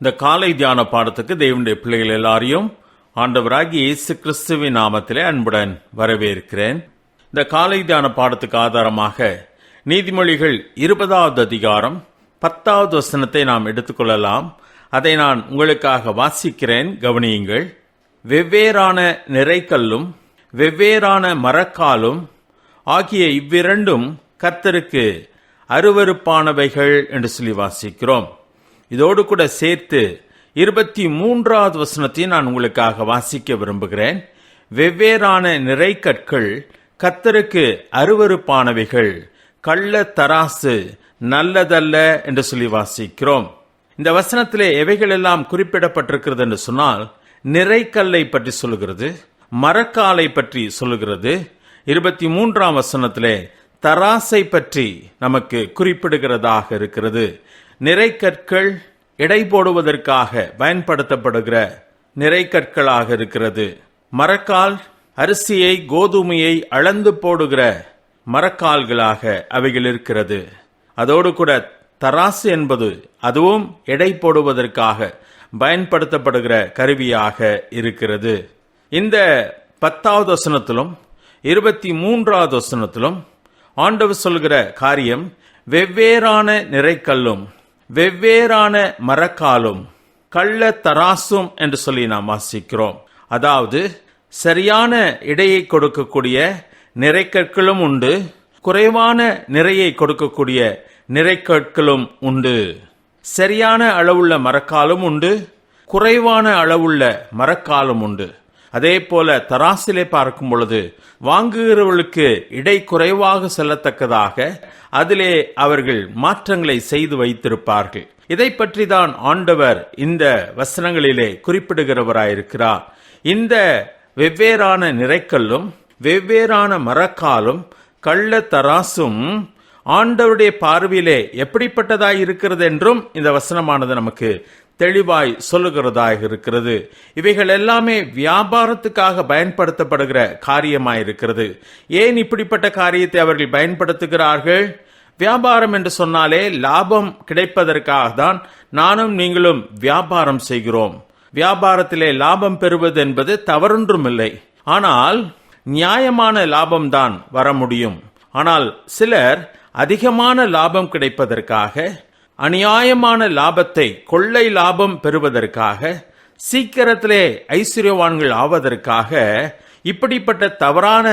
இந்த காலை தியான பாடத்துக்கு தேவனுடைய பிள்ளைகள் எல்லாரையும் ஆண்டவராகி இயேசு கிறிஸ்துவின் நாமத்திலே அன்புடன் வரவேற்கிறேன். இந்த காலை தியான பாடத்துக்கு ஆதாரமாக நீதிமொழிகள் இருபதாவது அதிகாரம் பத்தாவது வசனத்தை நாம் எடுத்துக்கொள்ளலாம். அதை நான் உங்களுக்காக வாசிக்கிறேன். கவனியுங்கள். வெவ்வேறான நிறைக்கல்லும் வெவ்வேறான மரக்காலும் ஆகிய இவ்விரண்டும் கர்த்தருக்கு அருவருப்பானவைகள் என்று சொல்லி வாசிக்கிறோம். இதோடு கூட சேர்த்து இருபத்தி மூன்றாவது வசனத்தை நான் உங்களுக்காக வாசிக்க விரும்புகிறேன். வெவ்வேறான நிறைக்கற்கள் கத்தருக்கு அருவருப்பானவைகள் கள்ள தராசு நல்லதல்ல என்று சொல்லி வாசிக்கிறோம். இந்த வசனத்திலே எவைகள் எல்லாம் குறிப்பிடப்பட்டிருக்கிறது என்று சொன்னால் நிறைக்கல்லை பற்றி சொல்லுகிறது மரக்காலை பற்றி சொல்லுகிறது இருபத்தி மூன்றாம் வசனத்திலே தராசை பற்றி நமக்கு குறிப்பிடுகிறதாக இருக்கிறது. நிறைக்கற்கள் எடை போடுவதற்காக பயன்படுத்தப்படுகிற நிறைக்கற்களாக இருக்கிறது. மரக்கால் அரிசியை கோதுமையை அளந்து போடுகிற மரக்கால்களாக அவைகள் இருக்கிறது. அதோடு கூட தராசு என்பது அதுவும் எடை போடுவதற்காக பயன்படுத்தப்படுகிற கருவியாக இருக்கிறது. இந்த பத்தாவது வசனத்திலும் இருபத்தி மூன்றாவது வசனத்திலும் ஆண்டவர் சொல்கிற காரியம் வெவ்வேறான நிறைக்கல்லும் வெவ்வேறான மரக்காலும் கள்ள தராசும் என்று சொல்லி நாம் வாசிக்கிறோம். அதாவது சரியான இடையை கொடுக்கக்கூடிய நிறைக்கற்களும் உண்டு குறைவான நிறையை கொடுக்கக்கூடிய நிறைக்கற்களும் உண்டு. சரியான அளவுள்ள மரக்காலும் உண்டு குறைவான அளவுள்ள மரக்காலும் உண்டு. அதே போல தராசிலே பார்க்கும் பொழுது வாங்குகிறவர்களுக்கு இடை குறைவாக செல்லத்தக்கதாக அதிலே அவர்கள் மாற்றங்களை செய்து வைத்திருப்பார்கள். இதை பற்றி தான் ஆண்டவர் இந்த வசனங்களிலே குறிப்பிடுகிறவராயிருக்கிறார். இந்த வெவ்வேறான நிறைக்கல்லும் வெவ்வேறான மரக்காலும் கள்ள தராசும் ஆண்டவருடைய பார்வையிலே எப்படிப்பட்டதாய் இருக்கிறது என்றும் இந்த வசனமானது நமக்கு தெளிவாய் சொல்லுகிறதாக இருக்கிறது. இவைகள் எல்லாமே வியாபாரத்துக்காக பயன்படுத்தப்படுகிற காரியமாயிருக்கிறது. ஏன் இப்படிப்பட்ட காரியத்தை அவர்கள் பயன்படுத்துகிறார்கள்? வியாபாரம் என்று சொன்னாலே லாபம் கிடைப்பதற்காக தான் நானும் நீங்களும் வியாபாரம் செய்கிறோம். வியாபாரத்திலே லாபம் பெறுவது என்பது தவறொன்றும் இல்லை ஆனால் நியாயமான லாபம்தான் வர முடியும். ஆனால் சிலர் அதிகமான லாபம் கிடைப்பதற்காக அநியாயமான லாபத்தை கொள்ளை லாபம் பெறுவதற்காக சீக்கிரத்திலே ஐஸ்வர்யவான்கள் ஆவதற்காக இப்படிப்பட்ட தவறான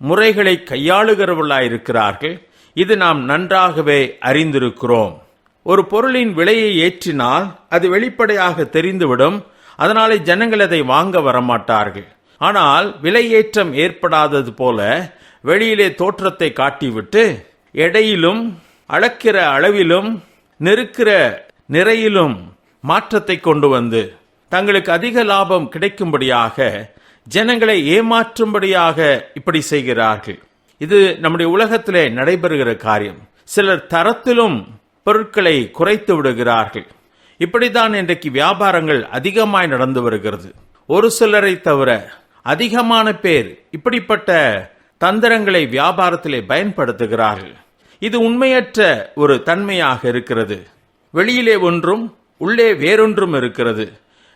முறைகளை கையாளுகிறவர்களாயிருக்கிறார்கள். இது நாம் நன்றாகவே அறிந்திருக்கிறோம். ஒரு பொருளின் விலையை ஏற்றினால் அது வெளிப்படையாக தெரிந்துவிடும். அதனாலே ஜனங்கள் அதை வாங்க வரமாட்டார்கள். ஆனால் விலையேற்றம் ஏற்படாதது போல வெளியிலே தோற்றத்தை காட்டிவிட்டு எடையிலும் அளக்கிற அளவிலும் நெருக்கிற நிறையிலும் மாற்றத்தை கொண்டு வந்து தங்களுக்கு அதிக லாபம் கிடைக்கும்படியாக ஜனங்களை ஏமாற்றும்படியாக இப்படி செய்கிறார்கள். இது நம்முடைய உலகத்திலே நடைபெறுகிற காரியம். சிலர் தரத்திலும் பொருட்களை குறைத்து விடுகிறார்கள். இப்படித்தான் இன்றைக்கு வியாபாரங்கள் அதிகமாய் நடந்து வருகிறது. ஒரு சிலரை தவிர அதிகமான பேர் இப்படிப்பட்ட தந்திரங்களை வியாபாரத்திலே பயன்படுத்துகிறார்கள். இது உண்மையற்ற ஒரு தன்மையாக இருக்கிறது. வெளியிலே ஒன்றும் உள்ளே வேறொன்றும் இருக்கிறது.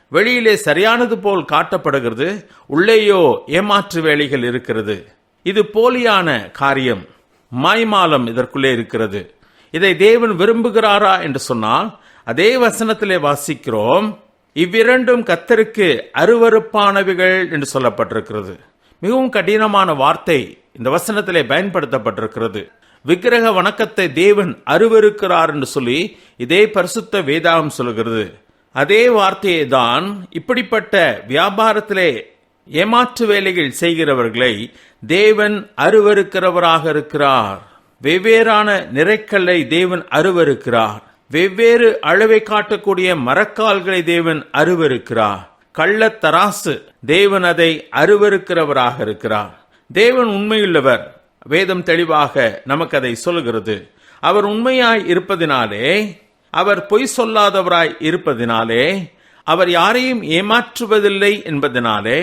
வெளியிலே சரியானது போல் காட்டப்படுகிறது உள்ளேயோ ஏமாற்று வேலைகள் இருக்கிறது. இது போலியான காரியம் மாய்மாலம் இதற்குள்ளே இருக்கிறது. இதை தேவன் விரும்புகிறாரா என்று சொன்னால் அதே வசனத்திலே வாசிக்கிறோம் இவ்விரண்டும் கத்தருக்கு அருவறுப்பானவைகள் என்று சொல்லப்பட்டிருக்கிறது. மிகவும் கடினமான வார்த்தை இந்த வசனத்திலே பயன்படுத்தப்பட்டிருக்கிறது. விக்கிரக வணக்கத்தை தேவன் அருவருக்கிறார் என்று சொல்லி இதே பரிசுத்த வேதாகம் சொல்கிறது. அதே வார்த்தையை தான் இப்படிப்பட்ட வியாபாரத்திலே ஏமாற்று வேலைகள் செய்கிறவர்களை தேவன் அருவருக்கிறவராக இருக்கிறார். வெவ்வேறான நிறைக்கல்லை தேவன் அருவருக்கிறார். வெவ்வேறு அளவை காட்டக்கூடிய மரக்கால்களை தேவன் அருவருக்கிறார். கள்ளத்தராசு தேவன் அதை அருவருக்கிறவராக இருக்கிறார். தேவன் உண்மையுள்ளவர். வேதம் தெளிவாக நமக்கு அதை சொல்லுகிறது. அவர் உண்மையாய் இருப்பதினாலே அவர் பொய் சொல்லாதவராய் இருப்பதினாலே அவர் யாரையும் ஏமாற்றுவதில்லை என்பதனாலே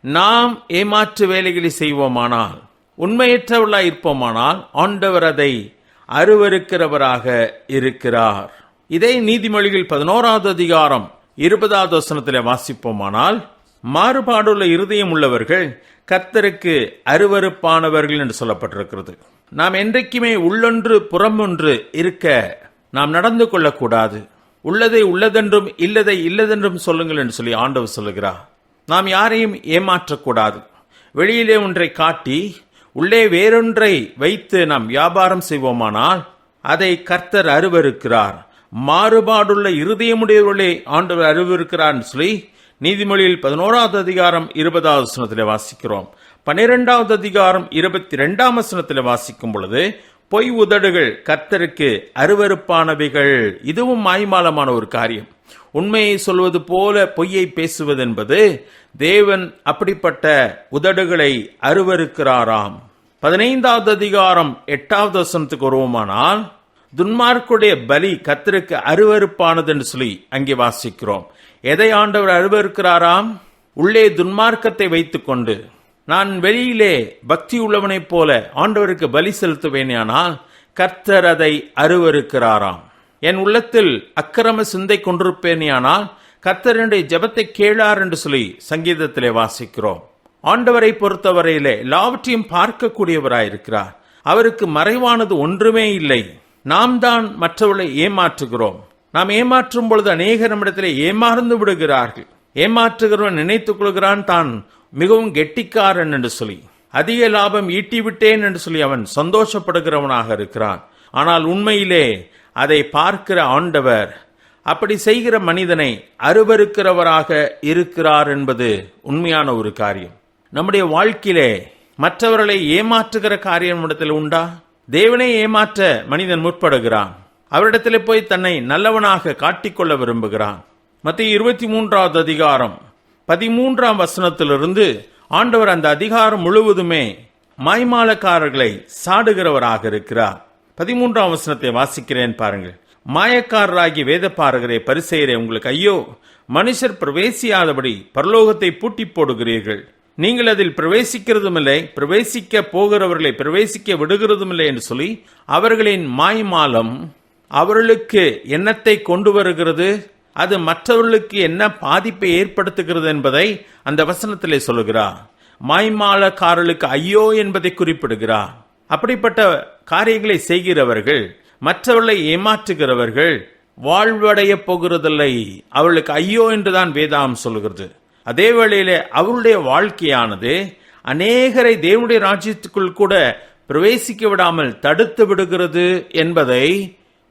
நாம் ஏமாற்று வேலைகளை செய்வோமானால் உண்மையற்றவர்களாய் இருப்போமானால் ஆண்டவர் அதை அருவருக்கிறவராக இருக்கிறார். இதே நீதிமொழிகள் பதினோராவது அதிகாரம் இருபதாவது வசனத்தில் வாசிப்போமானால் மாறுபாடுள்ள இருதயம் உள்ளவர்கள் கர்த்தருக்கு அருவருப்பானவர்கள் என்று சொல்லப்பட்டிருக்கிறது. நாம் என்றைக்குமே உள்ளொன்று புறமொன்று இருக்க நாம் நடந்து கொள்ளக்கூடாது. உள்ளதை உள்ளதென்றும் இல்லதை இல்லதென்றும் சொல்லுங்கள் என்று சொல்லி ஆண்டவர் சொல்லுகிறார். நாம் யாரையும் ஏமாற்றக்கூடாது. வெளியிலே ஒன்றை காட்டி உள்ளே வேறொன்றை வைத்து நாம் வியாபாரம் செய்வோமானால் அதை கர்த்தர் அருவருக்கிறார். மாறுபாடுள்ள இருதயமுடையவர்களே ஆண்டவர் அருவருக்கிறார் சொல்லி நீதிமொழியில் பதினோராவது அதிகாரம் இருபதாவது வசனத்தில் வாசிக்கிறோம். பன்னிரெண்டாவது அதிகாரம் இருபத்தி ரெண்டாம் வசனத்தில் வாசிக்கும் பொழுது பொய் உதடுகள் கர்த்தருக்கு அருவருப்பானவைகள். இதுவும் மாய்மாலமான ஒரு காரியம். உண்மையை சொல்வது போல பொய்யை பேசுவது என்பது தேவன் அப்படிப்பட்ட உதடுகளை அருவருக்கிறாராம். பதினைந்தாவது அதிகாரம் எட்டாவது வசனத்துக்கு வருவோமானால் துன்மார்க்குடைய பலி கத்தருக்கு அருவறுப்பானது என்று சொல்லி அங்கே வாசிக்கிறோம். எதை ஆண்டவர் அருவருக்கிறாராம்? உள்ளே துன்மார்க்கத்தை வைத்துக்கொண்டு நான் வெளியிலே பக்தி உள்ளவனைப் போல ஆண்டவருக்கு பலி செலுத்துவேனானால் கர்த்தர் அதை அருவருக்கிறாராம். என் உள்ளத்தில் அக்கிரம சிந்தை கொண்டிருப்பேனியானால் கர்த்தருடைய ஜபத்தை கேளார் என்று சொல்லி சங்கீதத்திலே வாசிக்கிறோம். ஆண்டவரை பொறுத்தவரையிலே எல்லாவற்றையும் பார்க்கக்கூடியவராயிருக்கிறார். அவருக்கு மறைவானது ஒன்றுமே இல்லை. நாம் தான் மற்றவர்களை ஏமாற்றுகிறோம். நாம் ஏமாற்றும் பொழுது அநேக நம்மிடத்திலே ஏமாறந்து விடுகிறார்கள். ஏமாற்றுகிறவன் நினைத்துக் கொள்கிறான் தான் மிகவும் கெட்டிக்காரன் என்று சொல்லி அதிக லாபம் ஈட்டிவிட்டேன் என்று சொல்லி அவன் சந்தோஷப்படுகிறவனாக இருக்கிறான். ஆனால் உண்மையிலே அதை பார்க்கிற ஆண்டவர் அப்படி செய்கிற மனிதனை அருவருக்கிறவராக இருக்கிறார் என்பது உண்மையான ஒரு காரியம். நம்முடைய வாழ்க்கையிலே மற்றவர்களை ஏமாற்றுகிற காரியம் இடத்தில் உண்டா? தேவனை ஏமாற்ற மனிதன் முற்படுகிறான். அவரிடத்தில் போய் தன்னை நல்லவனாக காட்டிக்கொள்ள விரும்புகிறான். மத்திய இருபத்தி மூன்றாவது அதிகாரம் பதிமூன்றாம் வசனத்திலிருந்து ஆண்டவர் அந்த அதிகாரம் முழுவதுமே மாய்மாலக்காரர்களை சாடுகிறவராக இருக்கிறார். பதிமூன்றாம் வசனத்தை வாசிக்கிறேன் பாருங்கள். மாயக்காரராகி வேதப்பாரகரே பரிசெயரே உங்களுக்கு ஐயோ மனுஷர் பிரவேசியாதபடி பரலோகத்தை பூட்டி போடுகிறீர்கள். நீங்கள் அதில் பிரவேசிக்கிறதும் இல்லை பிரவேசிக்க போகிறவர்களை பிரவேசிக்க விடுகிறதும் இல்லை என்று சொல்லி அவர்களின் மாய்மாலம் அவர்களுக்கு எண்ணத்தை கொண்டு வருகிறது அது மற்றவர்களுக்கு என்ன பாதிப்பை ஏற்படுத்துகிறது என்பதை அந்த வசனத்திலே சொல்லுகிறார். மாய்மாலக்காரர்களுக்கு ஐயோ என்பதை குறிப்பிடுகிறார். அப்படிப்பட்ட காரியங்களை செய்கிறவர்கள் மற்றவர்களை ஏமாற்றுகிறவர்கள் வாழ்வடைய போகிறதில்லை. அவர்களுக்கு ஐயோ என்றுதான் வேதாம் சொல்கிறது அதே வேளையிலே அவருடைய வாழ்க்கையானது அநேகரை தேவனுடைய ராஜ்யத்துக்குள் கூட பிரவேசிக்க விடாமல் தடுத்து விடுகிறது என்பதை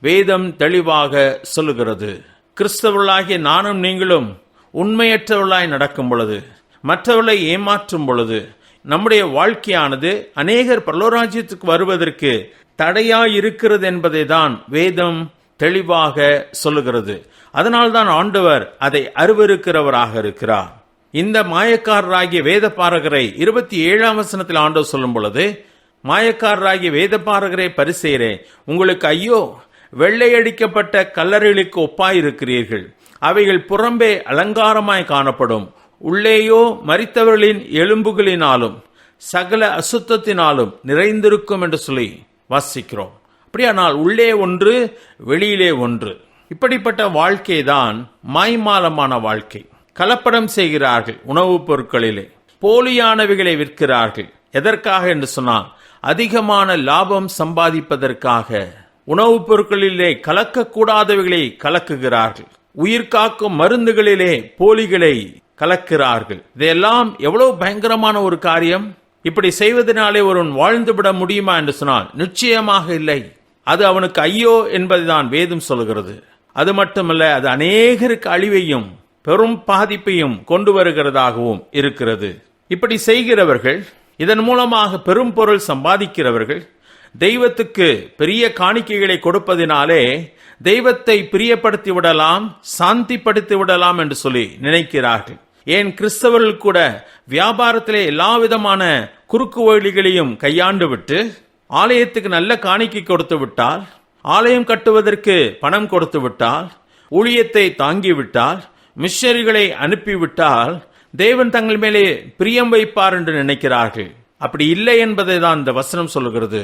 வேதம் தெளிவாக சொல்லுகிறது. கிறிஸ்தவர்களாகிய நானும் நீங்களும் உண்மையற்றவர்களாய் நடக்கும் பொழுது மற்றவர்களை ஏமாற்றும் பொழுது நம்முடைய வாழ்க்கையானது அநேகர் பல்லோராஜ்யத்துக்கு வருவதற்கு தடையாய் இருக்கிறது என்பதை தான் வேதம் தெளிவாக சொல்லுகிறது. அதனால்தான் ஆண்டவர் அதை அருவருக்கிறவராக இருக்கிறார். இந்த மாயக்காரராகிய வேத பாரகரை இருபத்தி ஏழாம் வசனத்தில் ஆண்டவர் சொல்லும் பொழுது மாயக்காரராகிய வேத பாரகரை உங்களுக்கு ஐயோ வெள்ளையடிக்கப்பட்ட கல்லறைகளுக்கு ஒப்பாயிருக்கிறீர்கள். அவைகள் புறம்பே அலங்காரமாய் காணப்படும். உள்ளேயோ மரித்தவர்களின் எலும்புகளினாலும் சகல அசுத்தத்தினாலும் நிறைந்திருக்கும் என்று சொல்லி வாசிக்கிறோம். அப்படியானால் உள்ளே ஒன்று வெளியிலே ஒன்று. இப்படிப்பட்ட வாழ்க்கை தான் மாய்மாலமான வாழ்க்கை. கலப்படம் செய்கிறார்கள் உணவுப் பொருட்களிலே. போலியானவைகளை விற்கிறார்கள். எதற்காக என்று சொன்னால் அதிகமான லாபம் சம்பாதிப்பதற்காக உணவுப் பொருட்களிலே கலக்கக்கூடாதவைகளை கலக்குகிறார்கள். உயிர் காக்கும் மருந்துகளிலே போலிகளை கலக்கிறார்கள். இதெல்லாம் எவ்வளவு பயங்கரமான ஒரு காரியம். இப்படி செய்வதனாலே ஒருவன் வாழ்ந்துவிட முடியுமா என்று சொன்னால் நிச்சயமாக இல்லை. அது அவனுக்கு ஐயோ என்பதுதான் வேதம் சொல்கிறது அது மட்டுமல்ல அது அநேகருக்கு அழிவையும் பெரும் பாதிப்பையும் கொண்டு வருகிறதாகவும் இருக்கிறது. இப்படி செய்கிறவர்கள் இதன் மூலமாக பெரும் பொருள் சம்பாதிக்கிறவர்கள் தெய்வத்துக்கு பெரிய காணிக்கைகளை கொடுப்பதினாலே தெய்வத்தை பிரியப்படுத்தி விடலாம் சாந்திப்படுத்தி விடலாம் என்று சொல்லி நினைக்கிறார்கள். ஏன் கிறிஸ்தவர்கள் கூட வியாபாரத்திலே எல்லா விதமான குறுக்கு வழிகளையும் கையாண்டு விட்டு ஆலயத்துக்கு நல்ல காணிக்கை கொடுத்து விட்டால் ஆலயம் கட்டுவதற்கு பணம் கொடுத்து விட்டால் ஊழியத்தை தாங்கிவிட்டால் மிஷனரிகளை அனுப்பிவிட்டால் தேவன் தங்கள் மேலே பிரியம் வைப்பார் என்று நினைக்கிறார்கள். அப்படி இல்லை என்பதை தான் இந்த வசனம் சொல்கிறது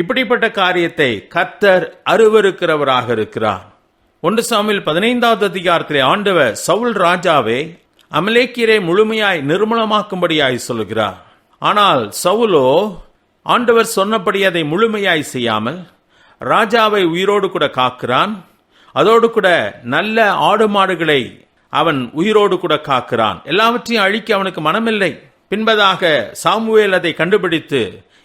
இப்படிப்பட்ட காரியத்தை கர்த்தர் அருவருக்கிறவராக இருக்கிறார். ஒன்று சாமியில் பதினைந்தாவது அதிகாரத்திலே ஆண்டவர் சவுல் ராஜாவே அமலேக்கியரை முழுமையாய் நிர்மூலமாக்கும்படியாய் சொல்கிறார். ஆனால் சவுலோ ஆண்டவர் சொன்னபடி அதை முழுமையாய் செய்யாமல் ராஜாவை உயிரோடு கூட காக்கிறான். அதோடு கூட நல்ல ஆடு மாடுகளை அவன் உயிரோடு கூட காக்கிறான். எல்லாவற்றையும் அழிக்க அவனுக்கு மனமில்லை. பின்பதாக சாமுவேல் அதை கண்டுபிடித்து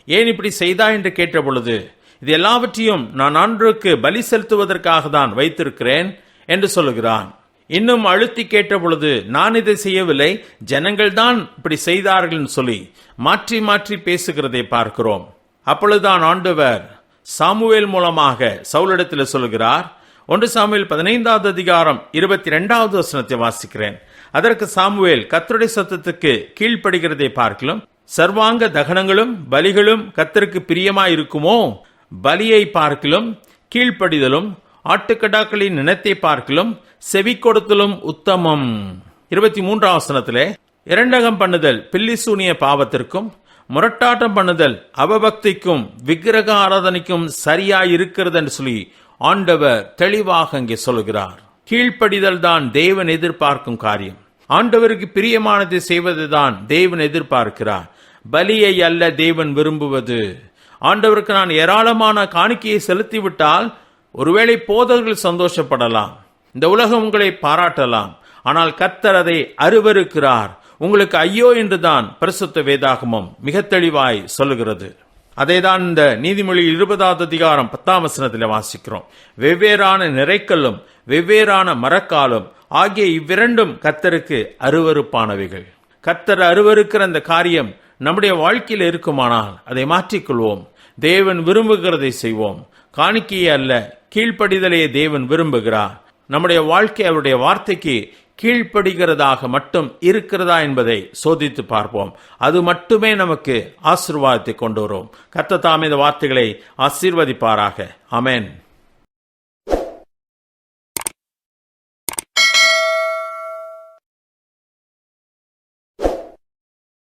ஏன் இப்படி செய்தா என்று கேட்டபொழுது இது எல்லாவற்றையும் நான் ஆண்டுக்கு பலி செலுத்துவதற்காக தான் வைத்திருக்கிறேன் என்று சொல்லுகிறான். இன்னும் அழுத்தி கேட்ட பொழுது நான் இதை செய்யவில்லை ஜனங்கள் தான் இப்படி செய்தார்கள் சொல்லி மாற்றி மாற்றி பேசுகிறதை பார்க்கிறோம். அப்பொழுதுதான் ஆண்டவர் சாமுவேல் மூலமாக சவுலிடத்தில் சொல்கிறார் ஒன்று சாமுவேல் பதினைந்தாவது அதிகாரம் இருபத்தி ரெண்டாவது வசனத்தை வாசிக்கிறேன். அதற்கு சாமுவேல் கத்தருடைய சத்தத்துக்கு கீழ்ப்படுகிறதை பார்க்கலாம் சர்வாங்க தகனங்களும் பலிகளும் கத்தருக்கு பிரியமாயிருக்குமோ? பலியை பார்க்கிலும் கீழ்ப்படிதலும் ஆட்டுக்கடாக்களின் நினத்தை பார்க்கிலும் செவி கொடுத்தலும் உத்தமம். இருபத்தி மூன்றாம் வசனத்திலே இரண்டகம் பண்ணுதல் பில்லிசூனிய பாவத்திற்கும் முரட்டாட்டம் பண்ணுதல் அவபக்திக்கும் விக்கிரக ஆராதனைக்கும் சரியா இருக்கிறது என்று சொல்லி ஆண்டவர் தெளிவாக அங்கே சொல்கிறார். கீழ்ப்படிதல் தான் தேவன் எதிர்பார்க்கும் காரியம். ஆண்டவருக்கு பிரியமானதை செய்வதுதான் தேவன் எதிர்பார்க்கிறார். பலியை அல்ல தேவன் விரும்புவது. ஆண்டவருக்கு நான் ஏராளமான காணிக்கையை செலுத்திவிட்டால் ஒருவேளை போதர்கள் சந்தோஷப்படலாம். இந்த உலகம் உங்களை பாராட்டலாம். ஆனால் கர்த்தர் அதை அருவருக்கிறார். உங்களுக்கு ஐயோ என்றுதான் பிரசுத்த வேதாகமம் மிக தெளிவாய் சொல்லுகிறது. அதைதான் இந்த நீதிமொழி இருபதாவது அதிகாரம் பத்தாம் வசனத்தில் வாசிக்கிறோம். வெவ்வேறான நிறைக்கல்லும் வெவ்வேறான மரக்காலும் ஆகிய இவ்விரண்டும் கத்தருக்கு அருவருப்பானவைகள். கத்தர் அருவருக்கிற அந்த காரியம் நம்முடைய வாழ்க்கையில் இருக்குமானால் அதை மாற்றிக்கொள்வோம். தேவன் விரும்புகிறதை செய்வோம். காணிக்கையே அல்ல கீழ்ப்படிதலையே தேவன் விரும்புகிறார். நம்முடைய வாழ்க்கை அவருடைய வார்த்தைக்கு கீழ்ப்படுகிறதாக மட்டும் இருக்கிறதா என்பதை சோதித்து பார்ப்போம். அது மட்டுமே நமக்கு ஆசிர்வாதத்தை கொண்டு வரும். கத்த தாமே இந்த வார்த்தைகளை ஆசீர்வதிப்பாராக. அமேன்